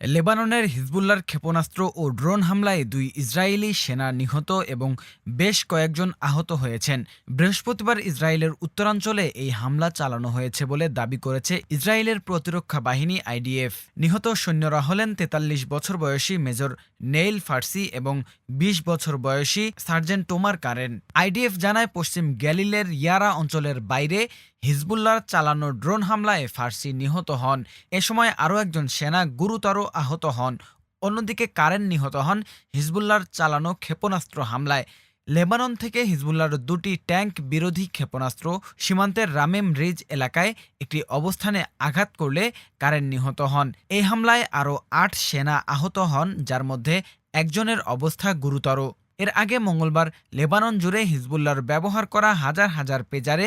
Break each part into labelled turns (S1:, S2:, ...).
S1: লেবাননের হিজবুল্লার ক্ষেপণাস্ত্র ও ড্রোন হামলায় দুই ইসরায়েলি সেনা নিহত এবং বেশ কয়েকজন আহত হয়েছেন। বৃহস্পতিবার ইসরায়েলের উত্তরাঞ্চলে এই হামলা চালানো হয়েছে বলে দাবি করেছে ইসরায়েলের প্রতিরক্ষা বাহিনী আইডিএফ। নিহত সৈন্যরা হলেন তেতাল্লিশ বছর বয়সী মেজর নেইল ফার্সি এবং ২০ বছর বয়সী সার্জেন্ট টোমার কারেন। আইডিএফ জানায়, পশ্চিম গ্যালিলের ইয়ারা অঞ্চলের বাইরে হিজবুল্লার চালানো ড্রোন হামলায় ফার্সি নিহত হন। এ সময় আরও একজন সেনা গুরুতর আহত হন। অন্যদিকে কারেন নিহত হন হিজবুল্লার চালানো ক্ষেপণাস্ত্র হামলায়। লেবানন থেকে হিজবুল্লার দুটি ট্যাঙ্ক বিরোধী ক্ষেপণাস্ত্র সীমান্তের রামেম রিজ এলাকায় একটি অবস্থানে আঘাত করলে কারেন নিহত হন। এই হামলায় আরও আট সেনা আহত হন, যার মধ্যে একজনের অবস্থা গুরুতর। এর আগে মঙ্গলবার লেবানন জুড়ে হিজবুল্লার ব্যবহার করা হাজার হাজার পেজারে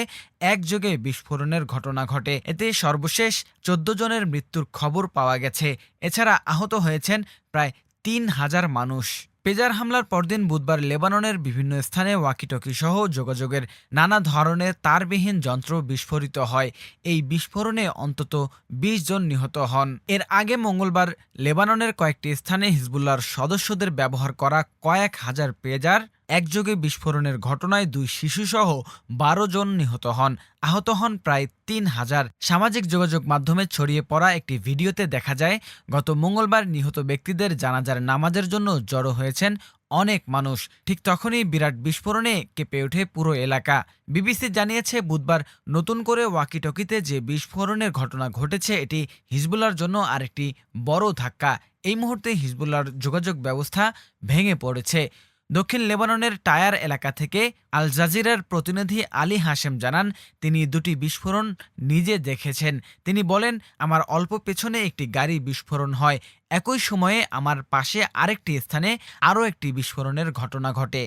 S1: একযোগে বিস্ফোরণের ঘটনা ঘটে। এতে সর্বশেষ চোদ্দ জনের মৃত্যুর খবর পাওয়া গেছে। এছাড়া আহত হয়েছেন প্রায় তিন হাজার মানুষ। পেজার হামলার পরদিন বুধবার লেবাননের বিভিন্ন স্থানে ওয়াকিটকি সহ যোগাযোগের নানা ধরনের তারবিহীন যন্ত্র বিস্ফোরিত হয়। এই বিস্ফোরণে অন্তত ২০ জন নিহত হন। এর আগে মঙ্গলবার লেবাননের কয়েকটি স্থানে হিজবুল্লার সদস্যদের ব্যবহার করা কয়েক হাজার পেজার একযোগে বিস্ফোরণের ঘটনায় দুই শিশুসহ বারো জন নিহত হন। আহত হন প্রায় তিন হাজার। সামাজিক যোগাযোগ মাধ্যমে ছড়িয়ে পড়া একটি ভিডিওতে দেখা যায়, গত মঙ্গলবার নিহত ব্যক্তিদের জানাজার নামাজের জন্য জড়ো হয়েছেন অনেক মানুষ। ঠিক তখনই বিরাট বিস্ফোরণে কেঁপে ওঠে পুরো এলাকা। বিবিসি জানিয়েছে, বুধবার নতুন করে ওয়াকিটকিতে যে বিস্ফোরণের ঘটনা ঘটেছে, এটি হিজবুল্লার জন্য আরেকটি বড় ধাক্কা। এই মুহূর্তে হিজবুল্লার যোগাযোগ ব্যবস্থা ভেঙে পড়েছে। দক্ষিণ লেবাননের টায়ার এলাকা থেকে আল জাজিরার প্রতিনিধি আলী হাসেম জানান, তিনি দুটি বিস্ফোরণ নিজে দেখেছেন। তিনি বলেন, আমার অল্প পেছনে একটি গাড়ি বিস্ফোরণ হয়। একই সময়ে আমার পাশে আরেকটি স্থানে আরও একটি বিস্ফোরণের ঘটনা ঘটে।